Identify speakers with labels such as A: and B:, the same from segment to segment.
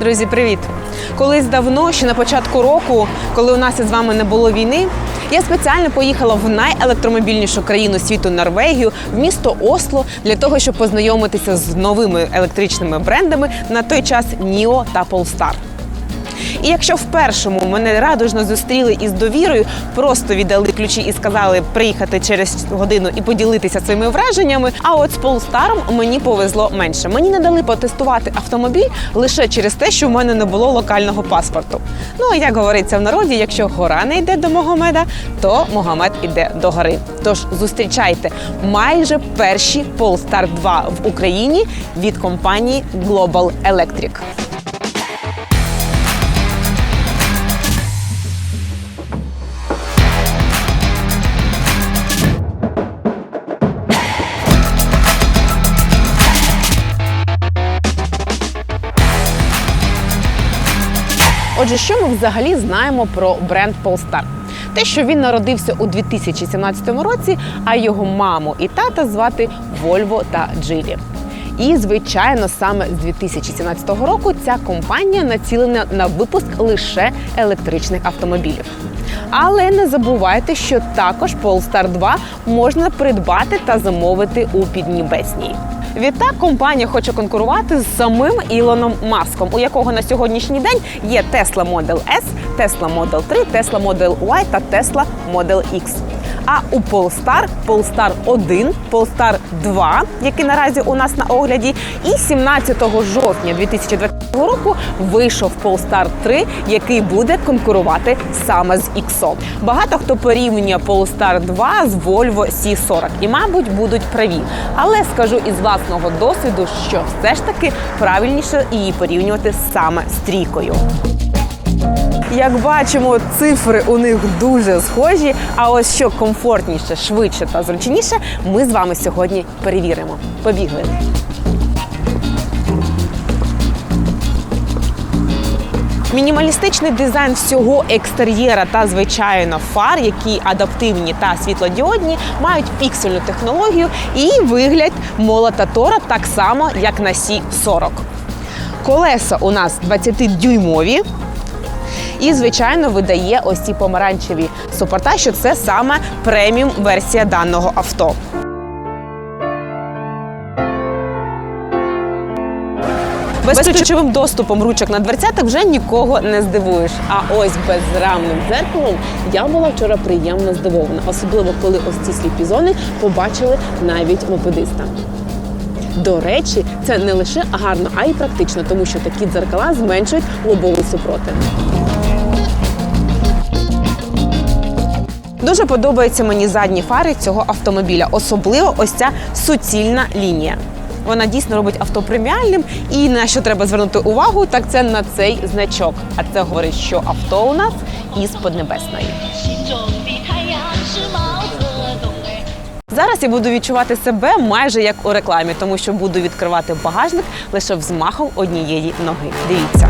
A: Друзі, привіт! Колись давно, ще на початку року, коли у нас із вами не було війни, я спеціально поїхала в найелектромобільнішу країну світу Норвегію, в місто Осло, для того, щоб познайомитися з новими електричними брендами на той час Ніо та Polestar. І якщо в першому мене радужно зустріли із довірою, просто віддали ключі і сказали приїхати через годину і поділитися своїми враженнями. А от з Полстаром мені повезло менше. Мені не дали потестувати автомобіль лише через те, що в мене не було локального паспорту. Ну а як говориться в народі, якщо гора не йде до Могомеда, то Могомед іде до гори. Тож зустрічайте майже перші Polestar 2 в Україні від компанії Global Electric. Отже, що ми взагалі знаємо про бренд Polestar? Те, що він народився у 2017 році, а його маму і тата звати Volvo та Geely. І, звичайно, саме з 2017 року ця компанія націлена на випуск лише електричних автомобілів. Але не забувайте, що також Polestar 2 можна придбати та замовити у Піднебесній. Відтак компанія хоче конкурувати з самим Ілоном Маском, у якого на сьогоднішній день є Tesla Model S, Tesla Model 3, Tesla Model Y та Tesla Model X. А у Polestar Polestar 1, Polestar 2, який наразі у нас на огляді, і 17 жовтня 2020 року вийшов Polestar 3, який буде конкурувати саме з X. Багато хто порівнює Polestar 2 з Volvo C40 і, мабуть, будуть праві. Але скажу із власного досвіду, що все ж таки правильніше її порівнювати саме з трійкою. Як бачимо, цифри у них дуже схожі. А ось що комфортніше, швидше та зручніше, ми з вами сьогодні перевіримо. Побігли. Мінімалістичний дизайн всього екстер'єра та звичайно фар, які адаптивні та світлодіодні, мають піксельну технологію і вигляд молота Тора так само, як на Сі-40. Колеса у нас 20-дюймові. І, звичайно, видає ось ці помаранчеві супорта, що це саме преміум версія даного авто. Безключовим доступом ручок на дверцятах вже нікого не здивуєш. А ось безрамним дзеркалом я була вчора приємно здивована, особливо коли ось ці сліпі зони побачили навіть мопедиста. До речі, це не лише гарно, а й практично, тому що такі дзеркала зменшують лобовий супротив. Дуже подобаються мені задні фари цього автомобіля, особливо ось ця суцільна лінія. Вона дійсно робить авто преміальним. І на що треба звернути увагу, так це на цей значок. А це говорить, що авто у нас із Поднебесної. Зараз я буду відчувати себе майже як у рекламі, тому що буду відкривати багажник лише взмахом однієї ноги. Дивіться.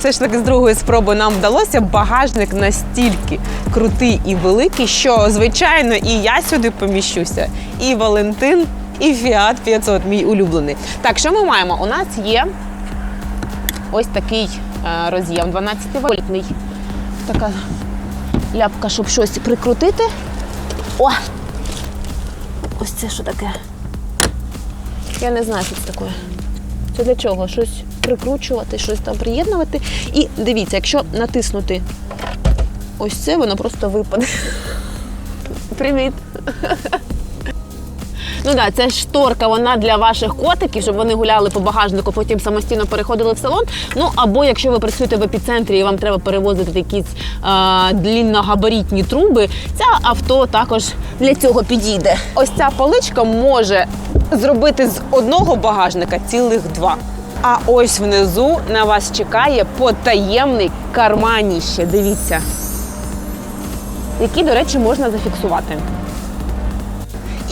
A: Все ж таки з другої спроби нам вдалося. Багажник настільки крутий і великий, що звичайно і я сюди поміщуся, і Валентин, і Fiat 500, мій улюблений. Так, що ми маємо? У нас є ось такий е, роз'єм 12-вольтний. Така ляпка, щоб щось прикрутити. О! Ось це що таке? Я не знаю, що це таке. Це для чого? Щось прикручувати, щось там приєднувати. І дивіться, якщо натиснути ось це, воно просто випаде. Привіт! Ну так, це шторка, вона для ваших котиків, щоб вони гуляли по багажнику, потім самостійно переходили в салон. Ну або якщо ви працюєте в епіцентрі і вам треба перевозити якісь е, длінногабарітні труби, це авто також для цього підійде. Ось ця поличка може зробити з одного багажника цілих два. А ось внизу на вас чекає потаємний карманіще. Дивіться, Які, до речі, можна зафіксувати.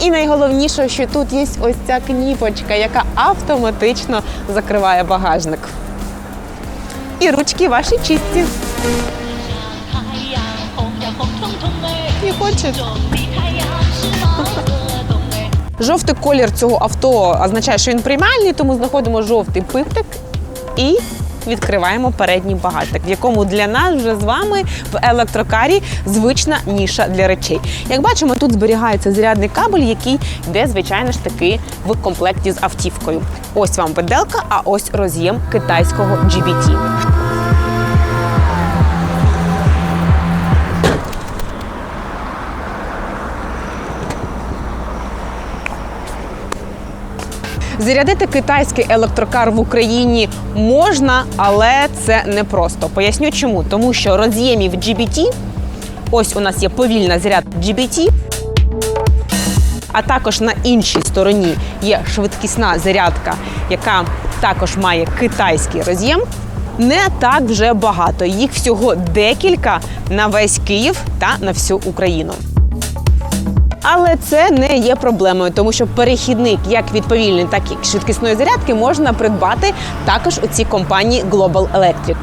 A: І найголовніше, що тут є ось ця кніпочка, яка автоматично закриває багажник. І ручки ваші чисті. Не хочеш? Жовтий колір цього авто означає, що він приймальний, тому знаходимо жовтий пиптик і відкриваємо передній багажник, в якому для нас вже з вами в електрокарі звична ніша для речей. Як бачимо, тут зберігається зарядний кабель, який йде, звичайно ж таки, в комплекті з автівкою. Ось вам виделка, а ось роз'єм китайського GBT. Зарядити китайський електрокар в Україні можна, але це непросто. Поясню чому. Тому що роз'ємів GBT, ось у нас є повільна заряд GBT, а також на іншій стороні є швидкісна зарядка, яка також має китайський роз'єм. Не так вже багато. Їх всього декілька на весь Київ та на всю Україну. Але це не є проблемою, тому що перехідник як від повільної, так і швидкісної зарядки можна придбати також у цій компанії Global Electric.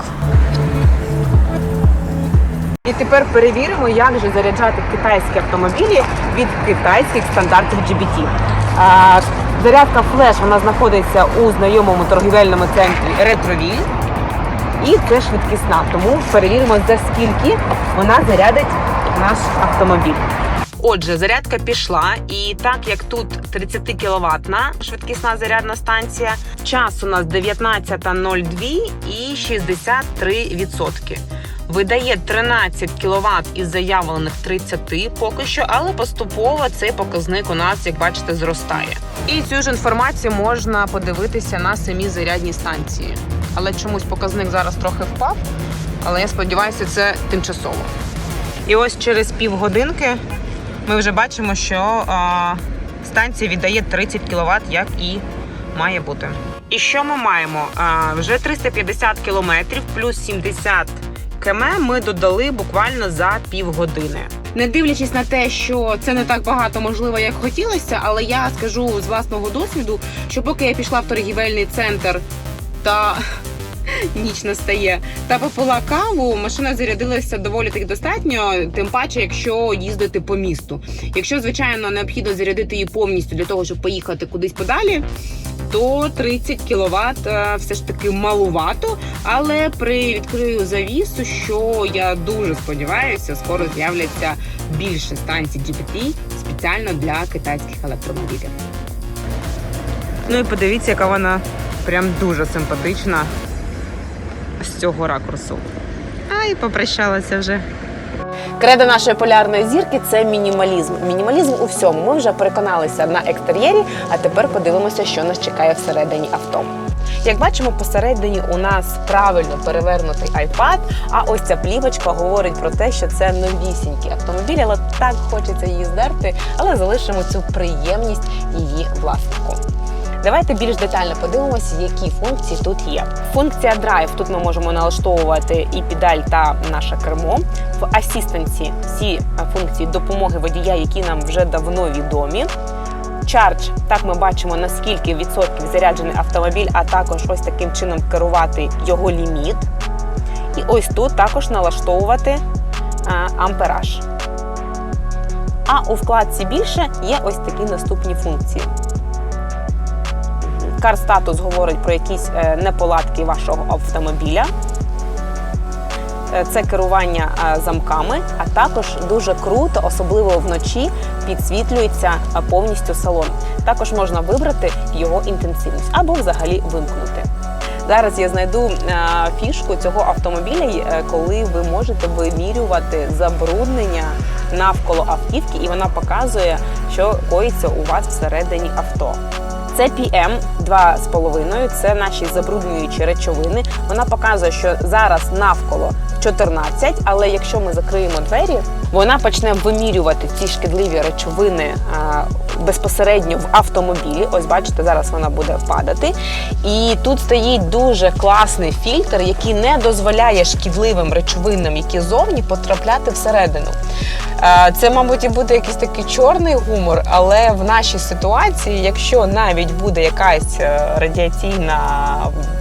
A: І тепер перевіримо, як же заряджати китайські автомобілі від китайських стандартів GBT. А, зарядка флеш вона знаходиться у знайомому торгівельному центрі Ретровіль. І це швидкісна, тому перевіримо, за скільки вона зарядить наш автомобіль. Отже, зарядка пішла, і так як тут 30 кіловатна швидкісна зарядна станція, час у нас 19.02 і 63%. Видає 13 кВт із заявлених 30 поки що, але поступово цей показник у нас, як бачите, зростає. І цю ж інформацію можна подивитися на самій зарядній станції. Але чомусь показник зараз трохи впав. Але я сподіваюся, це тимчасово. І ось через півгодинки ми вже бачимо, що а, станція віддає 30 кВт, як і має бути. І що ми маємо? А, вже 350 км плюс 70 км ми додали буквально за півгодини. Не дивлячись на те, що це не так багато можливо, як хотілося, але я скажу з власного досвіду, що поки я пішла в торгівельний центр та ніч настає, та попила каву, машина зарядилася доволі таки достатньо, тим паче, якщо їздити по місту. Якщо, звичайно, необхідно зарядити її повністю для того, щоб поїхати кудись подалі. То 30 кВт все ж таки малувато, але при відкрию завісу, що я дуже сподіваюся, скоро з'являться більше станцій GPT спеціально для китайських електромобілів. Ну і подивіться, яка вона прям дуже симпатична з цього ракурсу. Ай, попрощалася вже. Кредо нашої полярної зірки це мінімалізм. Мінімалізм у всьому. Ми вже переконалися на екстер'єрі, а тепер подивимося, що нас чекає всередині авто. Як бачимо, посередині у нас правильно перевернутий iPad, а ось ця плівочка говорить про те, що це новісінький автомобіль, але так хочеться її здерти, але залишимо цю приємність її власнику. Давайте більш детально подивимося, які функції тут є. Функція Drive. Тут ми можемо налаштовувати і педаль та наше кермо. В асістенці всі е, функції допомоги водія, які нам вже давно відомі. Charge, так ми бачимо наскільки відсотків заряджений автомобіль, а також ось таким чином керувати його ліміт. І ось тут також налаштовувати е, ампераж. А у вкладці більше є ось такі наступні функції. Car говорить про якісь е, неполадки вашого автомобіля. Е, Це керування е, замками, а також дуже круто, особливо вночі, підсвітлюється повністю салон. Також можна вибрати його інтенсивність або взагалі вимкнути. Зараз я знайду фішку цього автомобіля, коли ви можете вимірювати забруднення навколо автівки, і вона показує, що коїться у вас всередині авто. Це PM 2,5, це наші забруднюючі речовини. Вона показує, що зараз навколо 14, але якщо ми закриємо двері, вона почне вимірювати ці шкідливі речовини безпосередньо в автомобілі. Ось бачите, зараз вона буде падати. І тут стоїть дуже класний фільтр, який не дозволяє шкідливим речовинам, які зовні, потрапляти всередину. Е, Це, мабуть, і буде якийсь такий чорний гумор, але в нашій ситуації, якщо навіть буде якась е, радіаційна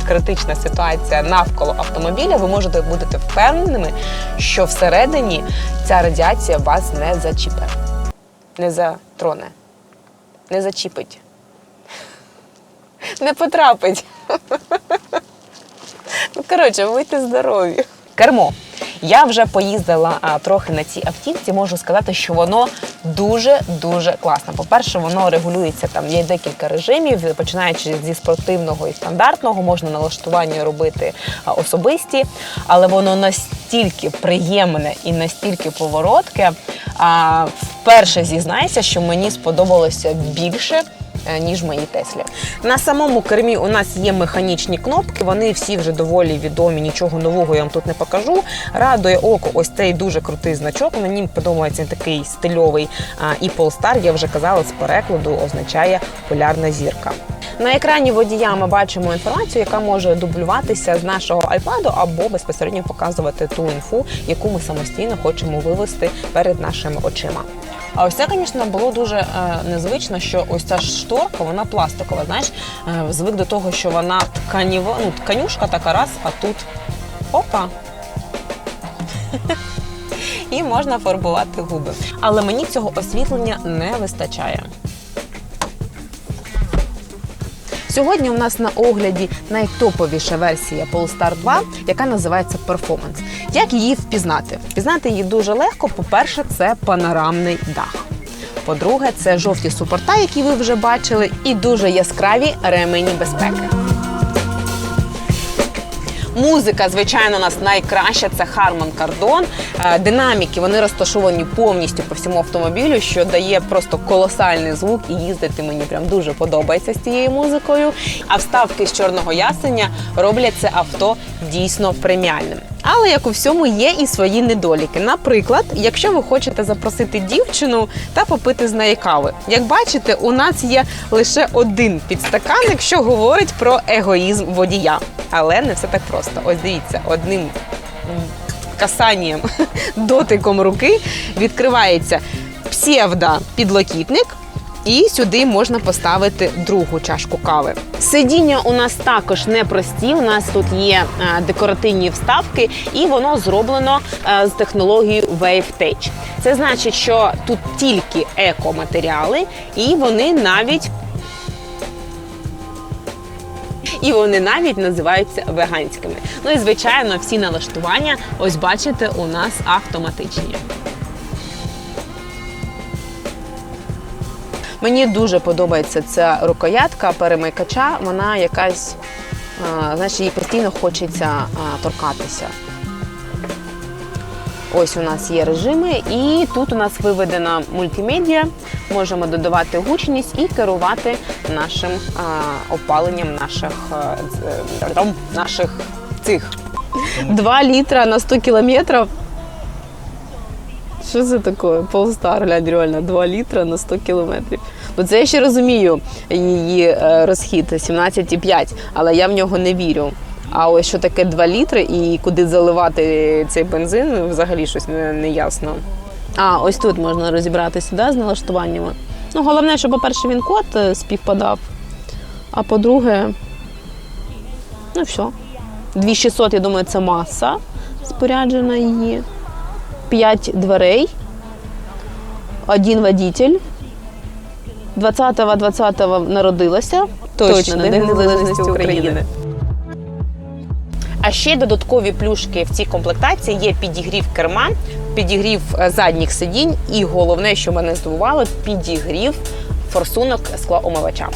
A: критична ситуація навколо автомобіля, ви можете бути впевненими, що всередині ця радіація вас не зачіпе, не затроне, не зачіпить, не потрапить. Ну, коротше, будьте здорові. Кермо. Я вже поїздила а, трохи на цій автівці. Можу сказати, що воно дуже дуже класно. По-перше, воно регулюється там. Є декілька режимів, починаючи зі спортивного і стандартного, можна налаштування робити а, особисті, але воно настільки приємне і настільки поворотке. А, вперше зізнайся, що мені сподобалося більше ніж мої Теслі. На самому кермі у нас є механічні кнопки, вони всі вже доволі відомі, нічого нового я вам тут не покажу. Радує око ось цей дуже крутий значок. Мені подобається такий стильовий і Polestar, я вже казала, з перекладу означає полярна зірка. На екрані водія ми бачимо інформацію, яка може дублюватися з нашого iPad або безпосередньо показувати ту інфу, яку ми самостійно хочемо вивести перед нашими очима. А ось це, звісно, було дуже е, незвично, що ось ця шторка, вона пластикова. Знаєш, е, звик до того, що вона тканіва, ну, тканюшка така раз, а тут опа. І можна фарбувати губи. Але мені цього освітлення не вистачає. Сьогодні у нас на огляді найтоповіша версія Polestar 2, яка називається Performance. Як її впізнати? Впізнати її дуже легко. По-перше, це панорамний дах. По-друге, це жовті супорта, які ви вже бачили, і дуже яскраві ремені безпеки. Музика, звичайно, у нас найкраща це Harman Kardon. Е, Динаміки вони розташовані повністю по всьому автомобілю, що дає просто колосальний звук, і їздити мені прям дуже подобається з цією музикою. А вставки з чорного ясеня роблять це авто дійсно преміальним. Але як у всьому є і свої недоліки. Наприклад, якщо ви хочете запросити дівчину та попити з неї кави. Як бачите, у нас є лише один підстаканник, що говорить про егоїзм водія. Але не все так просто. Ось дивіться, одним касанням, дотиком руки відкривається псевдо підлокітник. І сюди можна поставити другу чашку кави. Сидіння у нас також непрості. У нас тут є е, декоративні вставки, і воно зроблено е, з технологією WaveTech. Це значить, що тут тільки екоматеріали, і вони навіть і вони навіть називаються веганськими. Ну і звичайно, всі налаштування, ось бачите, у нас автоматичні. Мені дуже подобається ця рукоятка перемикача. Вона якась, знаєш, їй постійно хочеться торкатися. Ось у нас є режими, і тут у нас виведена мультимедіа. Можемо додавати гучність і керувати нашим опаленням наших, е, наших цих. 2 літра на 100 кілометрів. Що це таке? Полстар, глянь, реально, 2 літра на 100 кілометрів. Ну це я ще розумію її е, розхід 17,5, але я в нього не вірю. А ось що таке 2 літри і куди заливати цей бензин, взагалі щось не, не ясно. А, ось тут можна розібратися да, з налаштуваннями. Ну, головне, що, по-перше, він код е, співпадав. А по-друге, ну все. 2600, я думаю, це маса споряджена її. 5 дверей, один водитель. 20-го 20-го народилася. Точно, День Незалежності України. А ще додаткові плюшки в цій комплектації є підігрів керма, підігрів е, задніх сидінь, і головне, що мене здивувало, підігрів форсунок склоомивача.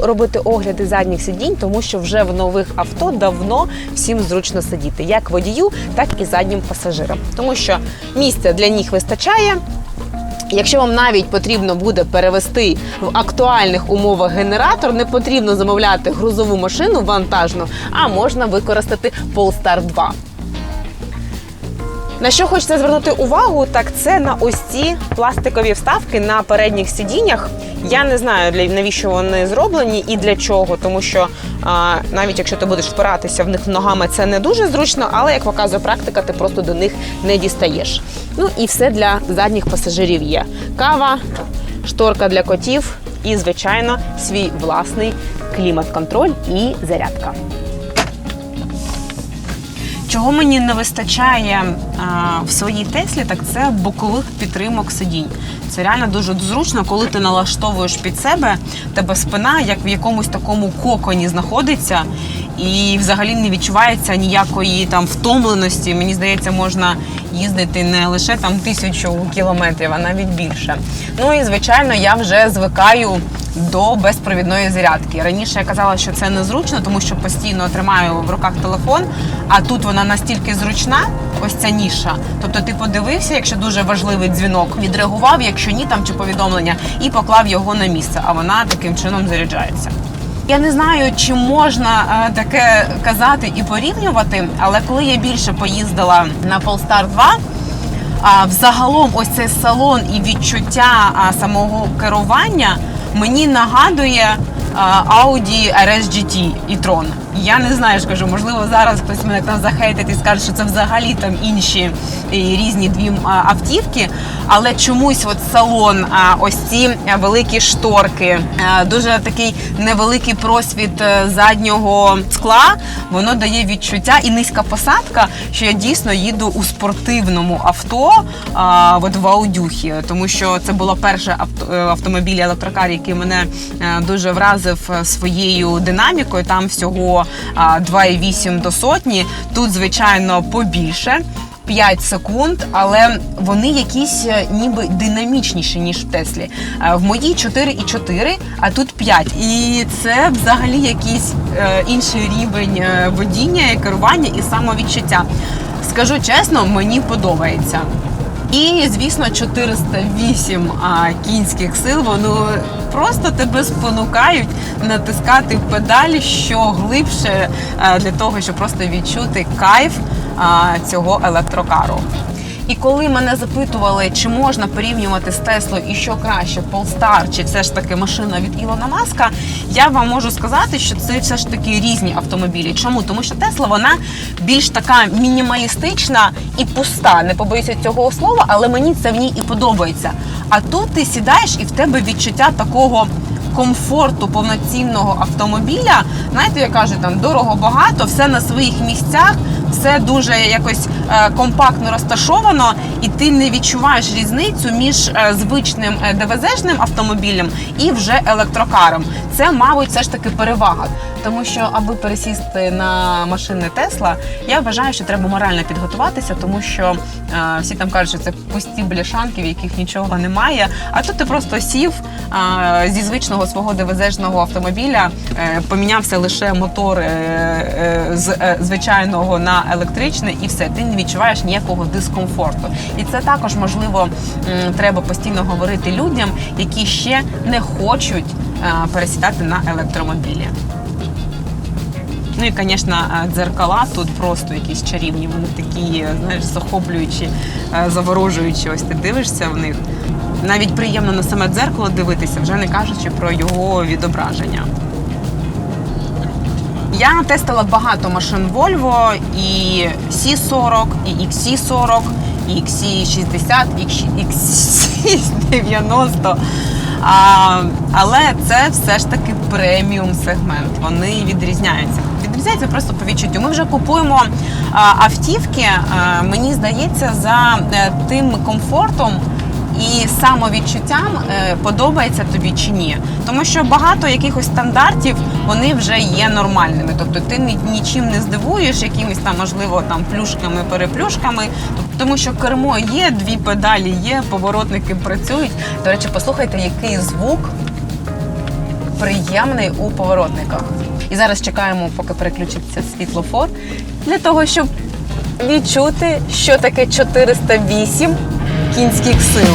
A: Робити огляди задніх сидінь, тому що вже в нових авто давно всім зручно сидіти, як водію, так і заднім пасажирам. Тому що місця для них вистачає. Якщо вам навіть потрібно буде перевести в актуальних умовах генератор, не потрібно замовляти грузову машину вантажну, а можна використати Polestar 2. На що хочеться звернути увагу, так це на ось ці пластикові вставки на передніх сидіннях. Я не знаю для навіщо вони зроблені і для чого, тому що а, навіть якщо ти будеш впиратися в них ногами, це не дуже зручно, але як показує практика, ти просто до них не дістаєш. Ну і все для задніх пасажирів є: кава, шторка для котів і, звичайно, свій власний клімат-контроль і зарядка. Чого мені не вистачає а, в своїй Теслі, так це бокових підтримок сидінь. Це реально дуже зручно, коли ти налаштовуєш під себе, тебе спина як в якомусь такому коконі знаходиться, і взагалі не відчувається ніякої там втомленості. Мені здається, можна їздити не лише там тисячу кілометрів, а навіть більше. Ну і звичайно, я вже звикаю до безпровідної зарядки. Раніше я казала, що це незручно, тому що постійно тримаю в руках телефон, а тут вона настільки зручна, ось ця ніша. Тобто ти подивився, якщо дуже важливий дзвінок, відреагував, якщо ні, там чи повідомлення, і поклав його на місце, а вона таким чином заряджається. Я не знаю, чи можна е, таке казати і порівнювати, але коли я більше поїздила на Polestar 2, а взагалом ось цей салон і відчуття самого керування мені нагадує Audi RS GT і Tron. Я не знаю, ж кажу, можливо, зараз хтось мене там захейтить і скаже, що це взагалі там інші різні дві автівки. Але чомусь от салон, ось ці великі шторки, дуже такий невеликий просвіт е, заднього скла, воно дає відчуття і низька посадка, що я дійсно їду у спортивному авто, от в аудюхі, тому що це було перше е, автомобіль електрокар, який мене е, дуже вразив своєю динамікою. Там всього а, 2,8 до сотні. Тут, звичайно, побільше. 5 секунд, але вони якісь е, ніби динамічніші, ніж в Теслі. Е, В моїй 4,4, а тут 5. І це взагалі якийсь е, інший рівень водіння, керування і самовідчуття. Скажу чесно, мені подобається. І, звісно, 408 а, кінських сил воно просто тебе спонукають натискати педалі що глибше а, для того, щоб просто відчути кайф а, цього електрокару. І коли мене запитували, чи можна порівнювати з Теслою і що краще, Polestar чи все ж таки машина від Ілона Маска, я вам можу сказати, що це все ж таки різні автомобілі. Чому? Тому що Тесла вона більш така мінімалістична і пуста. Не побоюся цього слова, але мені це в ній і подобається. А тут ти сідаєш і в тебе відчуття такого. Комфорту повноцінного автомобіля, знаєте, як кажуть, там дорого багато, все на своїх місцях, все дуже якось е, компактно розташовано, і ти не відчуваєш різницю між е, звичним е, ДВЗ-шним автомобілем і вже електрокаром. Це, мабуть, все ж таки перевага. Тому що, аби пересісти на машини Тесла, я вважаю, що треба морально підготуватися, тому що е, всі там кажуть, що це пусті бляшанки, в яких нічого немає. А тут ти просто сів е, зі звичного свого ДВЗ-шного автомобіля, е, помінявся лише мотор е, е, з звичайного на електричний, і все, ти не відчуваєш ніякого дискомфорту. І це також можливо треба постійно говорити людям, які ще не хочуть пересідати на електромобілі. Ну і, звісно, дзеркала тут просто якісь чарівні. Вони такі, знаєш, захоплюючі, заворожуючі. Ось ти дивишся в них. Навіть приємно на саме дзеркало дивитися, вже не кажучи про його відображення. Я тестила багато машин Volvo і C40, і XC40, і XC60, і XC90. А, але це все ж таки преміум сегмент. Вони відрізняються. Відрізняються просто по відчуттю. Ми вже купуємо автівки, мені здається, за е, тим комфортом. І самовідчуттям е, подобається тобі чи ні, тому що багато якихось стандартів вони вже є нормальними. Тобто ти ні- нічим не здивуєш, якимись там можливо там плюшками, переплюшками. Тому що кермо є, дві педалі є, поворотники працюють. До речі, послухайте, який звук приємний у поворотниках. І зараз чекаємо, поки переключиться світлофор, для того, щоб відчути, що таке 408 кінських сил.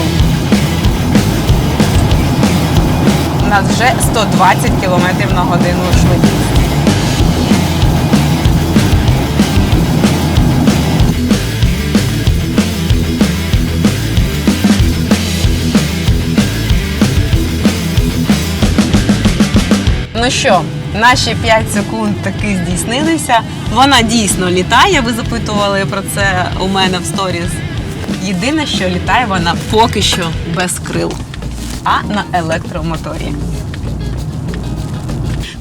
A: У нас вже 120 км на годину швидкість. Ну що, наші 5 секунд таки здійснилися. Вона дійсно літає. Ви запитували про це у мене в сторіс. Єдине, що літає вона поки що без крил, а на електромоторі.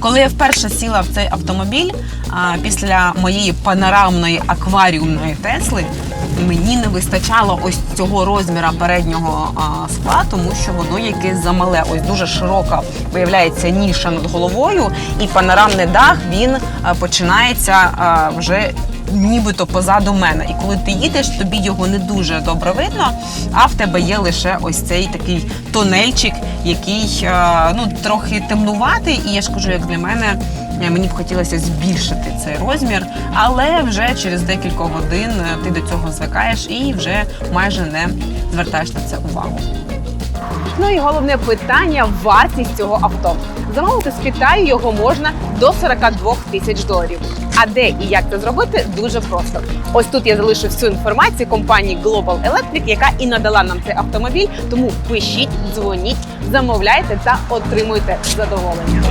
A: Коли я вперше сіла в цей автомобіль а, після моєї панорамної акваріумної Тесли, мені не вистачало ось цього розміра переднього а, скла, тому що воно якесь замале. Ось дуже широка виявляється ніша над головою, і панорамний дах він а, починається а, вже. Нібито позаду мене, і коли ти їдеш, тобі його не дуже добре видно. А в тебе є лише ось цей такий тонельчик, який е, ну трохи темнуватий. І я ж кажу, як для мене е, мені б хотілося збільшити цей розмір, але вже через декілька годин е, ти до цього звикаєш і вже майже не звертаєш на це увагу. Ну і головне питання вартість цього авто. Замовити з Китаю його можна до 42 тисяч доларів. А де і як це зробити дуже просто. Ось тут я залишу всю інформацію компанії Global Electric, яка і надала нам цей автомобіль. Тому пишіть, дзвоніть, замовляйте та отримуйте задоволення.